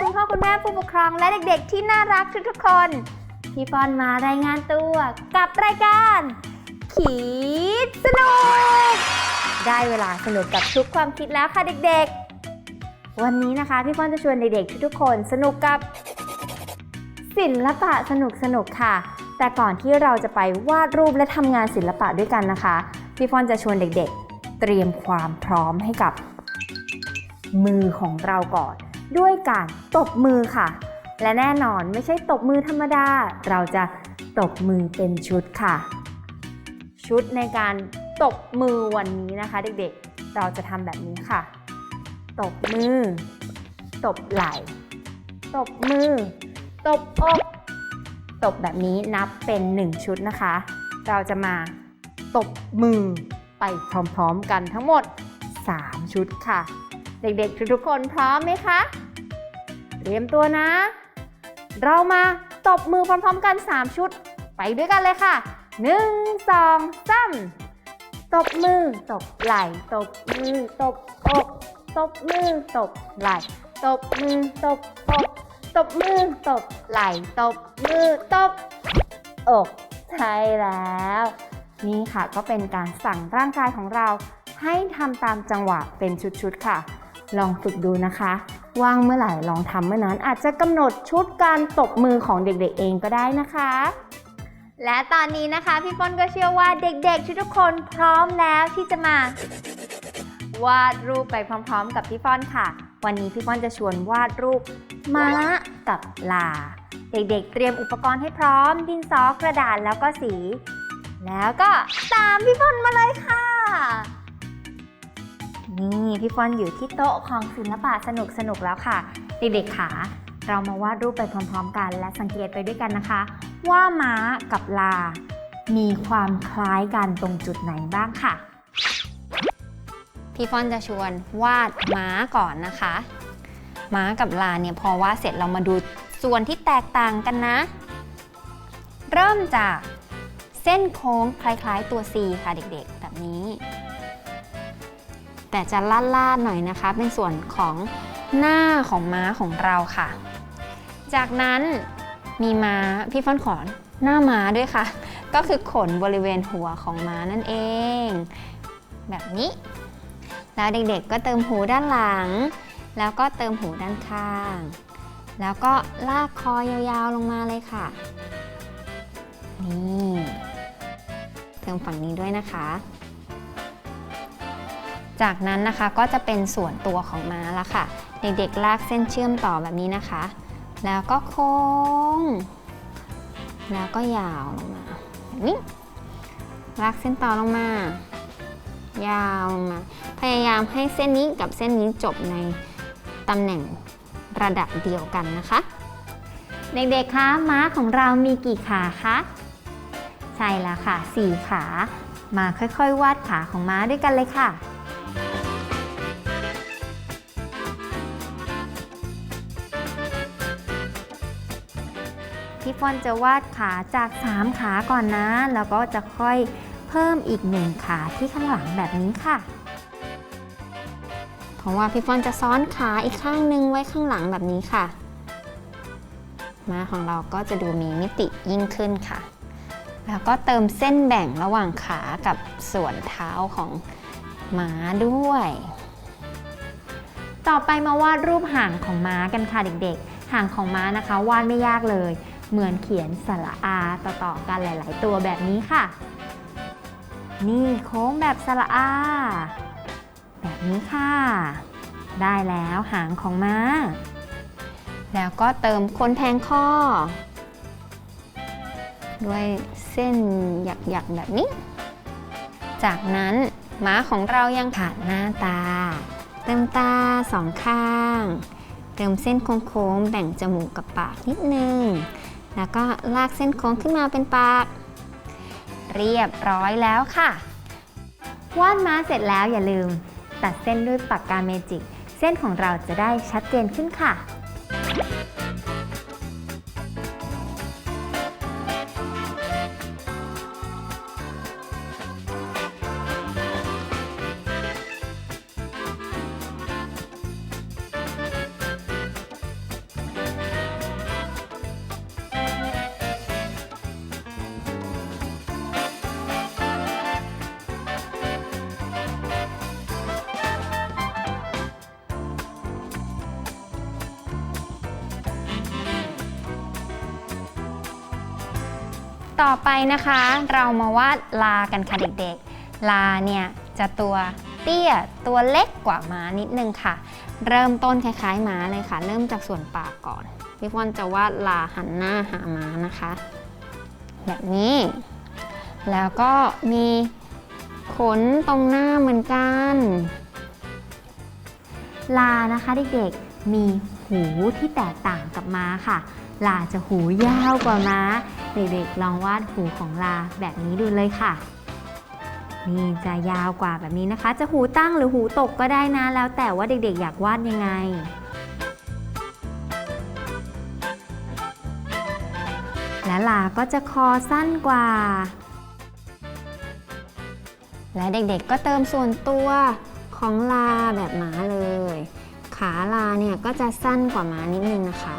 คุณพ่อคุณแม่ผู้ปกครองและเด็กๆ ที่น่ารักทุกๆคน พี่ปอนมารายงานตัวกับรายการ ขีดสนุก ได้เวลาสนุกกับทุกความคิดแล้วค่ะเด็กๆ วันนี้นะคะพี่ปอนจะชวนเด็กๆ ทุกๆคนสนุกกับ ศิลปะสนุกๆค่ะ แต่ก่อนที่เราจะไปวาดรูปและทำงานศิลปะด้วยกันนะคะ พี่ฟอนจะชวนเด็กๆ เตรียมความพร้อมให้กับมือของเราก่อน ด้วยการตบมือค่ะ และแน่นอนไม่ใช่ตบมือธรรมดา เราจะตบมือเป็นชุดค่ะ ชุดในการตบมือวันนี้นะคะ เด็กๆ เราจะทำแบบนี้ค่ะ ตบมือ ตบไหล่ ตบมือ ตบอก ตบแบบนี้นับเป็น 1 ชุดนะคะ เราจะมาตบมือไปพร้อมๆกันทั้งหมด 3 ชุดค่ะ เด็กๆ ทุกๆคนพร้อมไหมคะ เตรียมตัวนะ เรามาตบมือพร้อมๆกัน 3 ชุด ไปด้วยกันเลยค่ะ 1 2 3 ตบมือ ตบไหล่ ตบมือ ตบอกตบมือ ตบไหล่ ตบมือ ตบอกตบมือ ตบไหล่ ตบมือ ตบอก ใช่แล้ว นี่ค่ะก็เป็นการสั่งร่างกายของเราให้ทำตามจังหวะเป็นชุดๆค่ะ ลองฝึกดูนะคะ ว่างเมื่อไหร่ลองทำเมื่อนั้นอาจจะกำหนดชุดการตบมือของเด็กๆเองก็ได้นะคะ และตอนนี้นะคะพี่ป้นก็เชื่อว่าเด็กๆ ทุกคนพร้อมแล้วที่จะมาวาดรูปไปพร้อม ๆ กับพี่ป้อนค่ะ วันนี้พี่ป้อนจะชวนวาดรูปม้ากับลา เด็กๆ เตรียมอุปกรณ์ให้พร้อม ดินสอกระดาษแล้วก็สี แล้วก็ตามพี่ป้อนมาเลยค่ะ นี่พี่ฟอนอยู่ที่โต๊ะของศิลปะสนุกสนุกๆแล้วค่ะ เด็กๆขาเรามาวาดรูปไปพร้อมๆ กัน และสังเกตไปด้วยกันนะคะ ว่าม้ากับลา มีความคล้ายกันตรงจุดไหนบ้างค่ะ พี่ฟอนจะชวนวาดม้าก่อนนะคะ ม้ากับลาเนี่ยพอวาดเสร็จเรามาดูส่วนที่แตกต่างกันนะ เริ่มจากเส้นโค้งคล้ายๆตัว C ค่ะเด็กๆ แบบนี้ แต่จะลาดๆหน่อยนะคะ เป็นส่วนของหน้าของม้าของเราค่ะ จากนั้นมีม้าพี่ฟ้อนขอนหน้าม้าด้วยค่ะ ก็คือขนบริเวณหัวของม้านั่นเอง แบบนี้ แล้วเด็กๆก็เติมหูด้านหลัง แล้วก็เติมหูด้านข้าง แล้วก็ลากคอยาวๆลงมาเลยค่ะ นี่ เติมฝั่งนี้ด้วยนะคะ จากนั้นนะคะก็จะเป็นส่วนตัวของม้าล้วค่ะ เด็กๆลากเส้นเชื่อมต่อแบบนี้นะคะ แล้วก็โค้ง แล้วก็ยาวลงมานี้ลากเส้นต่อลงมา ยาวลงมา พยายามให้เส้นนี้กับเส้นนี้จบในตำแหน่งระดับเดียวกันนะคะ เด็กๆคะม้าของเรามีกี่ขาคะใช่แล้วค่ะ4ขา มาค่อยๆ วาดขาของม้าด้วยกันเลยค่ะ พี่ฟอนจะวาดขาจาก 3 ขาก่อนนะ แล้วก็จะค่อยเพิ่มอีก1ขาที่ข้างหลังแบบนี้ค่ะ เพราะว่าพี่ฟอนจะซ้อนขาอีกข้างหนึงไว้ข้างหลังแบบนี้ค่ะ มาของเราก็จะดูมีมิติยิ่งขึ้นค่ะ แล้วก็เติมเส้นแบ่งระหว่างขากับส่วนเท้าของม้าด้วย ต่อไปมาวาดรูปหางของม้ากันค่ะเด็กๆหางของม้านะคะ วาดไม่ยากเลย เหมือนเขียนสระอาต่อๆกันหลาย ๆ ตัวแบบนี้ค่ะ นี่โค้งแบบสระอา แบบนี้ค่ะ ได้แล้วหางของม้า แล้วก็เติมคนแทงข้อ ด้วยเส้นหยักๆ แบบนี้ จากนั้นม้าของเรายังขาดหน้าตา เติมตาสองข้าง เติมเส้นโค้งๆ แบ่งจมูกกับปากนิดนึง แล้วก็ลากเส้นโค้งขึ้นมาเป็นปาก เรียบร้อยแล้วค่ะ วาดมาเสร็จแล้วอย่าลืม ตัดเส้นด้วยปากกาเมจิก เส้นของเราจะได้ชัดเจนขึ้นค่ะ ต่อไปนะคะ เรามาวาดลากันค่ะเด็กๆ ลาเนี่ยจะตัวเตี้ยตัวเล็กกว่าม้านิดนึงค่ะ เริ่มต้นคล้ายๆม้าเลยค่ะ เริ่มจากส่วนปากก่อนพี่ฟอนจะวาดลาหันหน้าหาม้านะคะ แบบนี้ แล้วก็มีขนตรงหน้าเหมือนกัน ลานะคะเด็กๆมีหูที่แตกต่างกับม้าค่ะ ลาจะหูยาวกว่าม้า เด็กๆลองวาดหูของลาแบบนี้ดูเลยค่ะ นี่จะยาวกว่าแบบนี้นะคะ จะหูตั้งหรือหูตกก็ได้นะ แล้วแต่ว่าเด็กๆ อยากวาดยังไง และลาก็จะคอสั้นกว่า และเด็กๆ ก็เติมส่วนตัวของลาแบบหมาเลย ขาลาเนี่ยก็จะสั้นกว่าหมานิดนึงนะคะ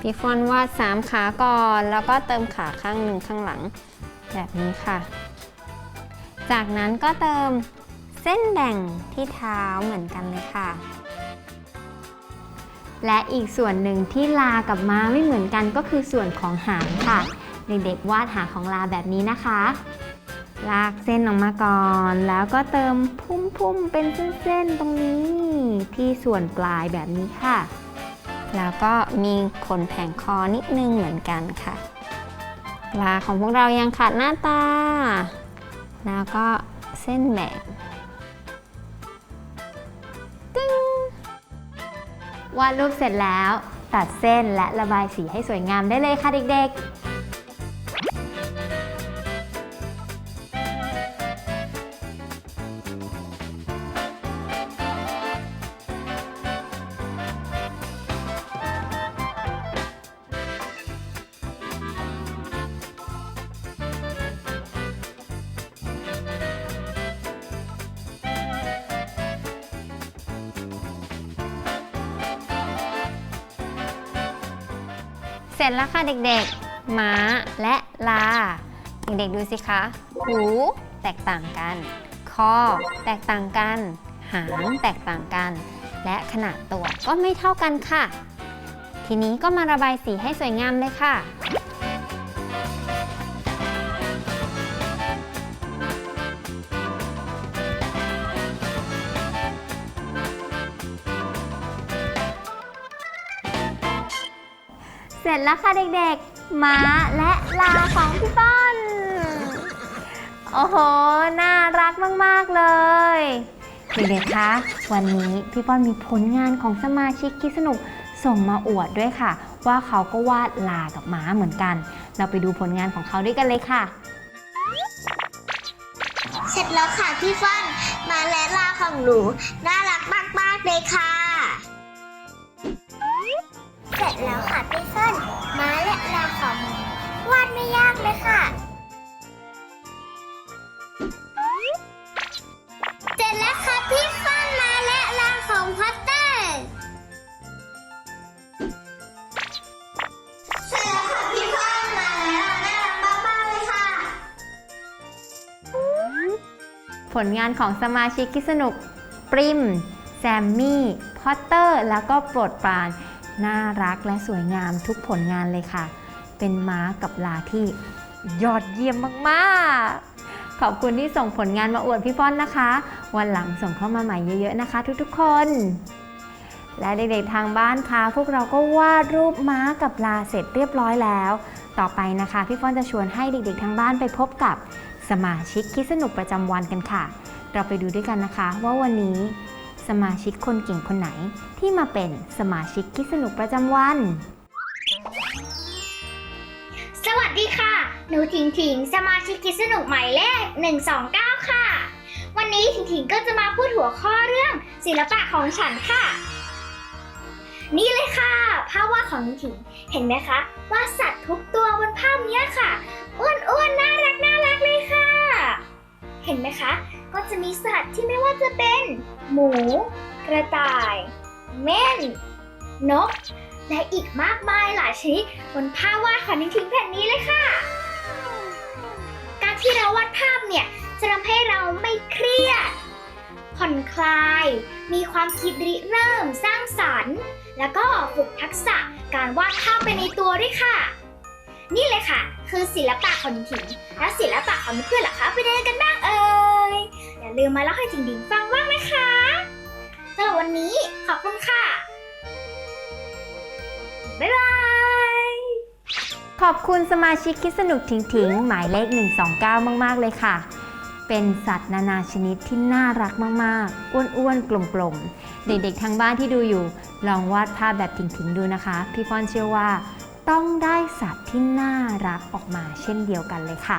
พี่ฟอนวาดสามขาก่อน แล้วก็เติมขาข้างหนึ่งข้างหลัง แบบนี้ค่ะ จากนั้นก็เติมเส้นแบ่งที่เท้าเหมือนกันเลยค่ะ และอีกส่วนหนึ่งที่ลากับม้าไม่เหมือนกันก็คือส่วนของหางค่ะ เด็กๆวาดหางของลาแบบนี้นะคะ ลากเส้นออกมาก่อน แล้วก็เติมพุ่มๆเป็นเส้นๆตรงนี้ที่ส่วนปลายแบบนี้ค่ะ แล้วก็มีขนแผงคอนิดนึงเหมือนกันค่ะลาของพวกเรายังขาดหน้าตา แล้วก็เส้นแบ่งวาดรูปเสร็จแล้ว ตัดเส้นและระบายสีให้สวยงามได้เลยค่ะเด็ก เสร็จแล้วค่ะเด็กๆ ม้าและลา เด็กๆดูสิคะ หูแตกต่างกัน คอแตกต่างกัน หางแตกต่างกัน และขนาดตัวก็ไม่เท่ากันค่ะ ทีนี้ก็มาระบายสีให้สวยงามเลยค่ะ เสร็จแล้วค่ะเด็กๆ ม้าและลาของพี่ป้อน โอ้โห น่ารักมากๆเลย เด็กๆ คะ วันนี้พี่ป้อนมีผลงานของสมาชิกคิดสนุกส่งมาอวดด้วยค่ะ ว่าเขาก็วาดลากับม้าเหมือนกัน เราไปดูผลงานของเขาด้วยกันเลยค่ะ เสร็จแล้วค่ะพี่ฟันมาและลาของหนูน่ารักมากๆเลยค่ะ เสร็จแล้วค่ะ พี่ฟันมาและลาของหนูวาดไม่ยากเลยค่ะ เสร็จแล้วค่ะพี่ฟันมาและลาของพัตเตอร์เสร็จแล้วค่ะพี่ฟันมาแล้วน่ารักมากๆเลยค่ะ ผลงานของสมาชิกคิดสนุก ปริม แซมมี่ พอตเตอร์ แล้วก็โปรดปราน น่ารักและสวยงามทุกผลงานเลยค่ะ เป็นม้ากับลาที่ยอดเยี่ยมมากๆ ขอบคุณที่ส่งผลงานมาอวดพี่ฟ้อนนะคะ วันหลังส่งเข้ามาใหม่เยอะๆนะคะ ทุกๆ คน และเด็กๆทางบ้านคะพวกเราก็วาดรูปม้ากับลาเสร็จเรียบร้อยแล้ว ต่อไปนะคะ พี่ฟ้อนจะชวนให้เด็กๆทางบ้านไปพบกับสมาชิกคิดสนุกประจำวันกันค่ะ เราไปดูด้วยกันนะคะ ว่าวันนี้ สมาชิกคนเก่งคนไหนที่มาเป็นสมาชิกคิดสนุกประจำวัน สวัสดีค่ะ หนูถิงถิงสมาชิกคิดสนุกหมายเลข 129 ค่ะ วันนี้ถิงถิงก็จะมาพูดหัวข้อเรื่องศิลปะของฉันค่ะ นี่เลยค่ะภาพวาดของถิงถิงเห็นไหมคะว่าสัตว์ทุกตัวบนภาพเนี้ยค่ะอ้วนๆน่ารักน่ารักเลยค่ะ เห็นไหมคะ ก็จะมีสัตว์ที่ไม่ว่าจะเป็น หมู กระต่าย เม่น นก และอีกมากมายหลายชนิดบนผ้าวาดของนิทิงแผ่นนี้เลยค่ะ การที่เราวาดภาพเนี่ย จะทำให้เราไม่เครียด ผ่อนคลาย มีความคิดริเริ่มสร้างสรรค์ แล้วก็ฝึกทักษะการวาดภาพไปในตัวด้วยค่ะ นี่เลยค่ะ คือศิลปะของถิงแล้วศิลปะของเพื่อนล่ะคะเป็นยังไงกันบ้างเอ่ย ลืมมาเล่าให้ถิงถิงฟังบ้างนะคะสำหรับวันนี้ขอบคุณค่ะ บ๊ายบาย ขอบคุณสมาชิกคิดสนุกถิงถิงหมายเลข 129 มาก ๆ เลยค่ะ เป็นสัตว์นานาชนิดที่น่ารักมากๆ อ้วนๆ กลมๆ เด็กๆ ทางบ้านที่ดูอยู่ ลองวาดภาพแบบถิงถิงดูนะคะ พี่ฟอนเชื่อว่า ต้องได้สัตว์ที่น่ารักออกมาเช่นเดียวกันเลยค่ะ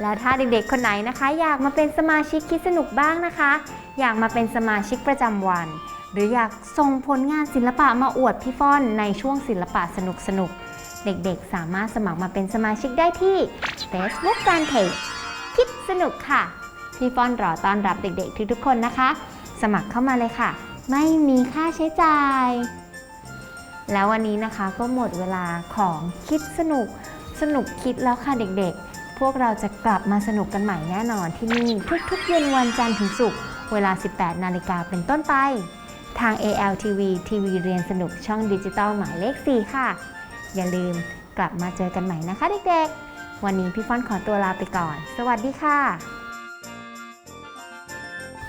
แล้วถ้าเด็กๆ คนไหนนะคะ อยากมาเป็นสมาชิกคิดสนุกบ้างนะคะ อยากมาเป็นสมาชิกประจำวัน หรืออยากส่งผลงานศิลปะมาอวดพี่ฟอนในช่วงศิลปะสนุกๆเด็กๆ สามารถสมัครมาเป็นสมาชิกได้ที่ Facebook Fanpage คิดสนุกค่ะ พี่ฟอนรอต้อนรับเด็กๆทุกๆคนนะคะ สมัครเข้ามาเลยค่ะ ไม่มีค่าใช้จ่าย แล้ววันนี้นะคะก็หมดเวลาของคิดสนุกสนุกคิดแล้วค่ะเด็กๆ พวกเราจะกลับมาสนุกกันใหม่แน่นอนที่นี่ทุกๆเย็นวันจันทร์ถึงศุกร์เวลา 18 นาฬิกาเป็นต้นไป ทาง ALTV ทีวีเรียนสนุกช่องดิจิตอลหมายเลข 4 ค่ะ อย่าลืมกลับมาเจอกันใหม่นะคะเด็กๆ วันนี้พี่ฟอนขอตัวลาไปก่อน สวัสดีค่ะ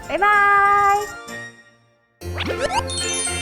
บ๊ายบาย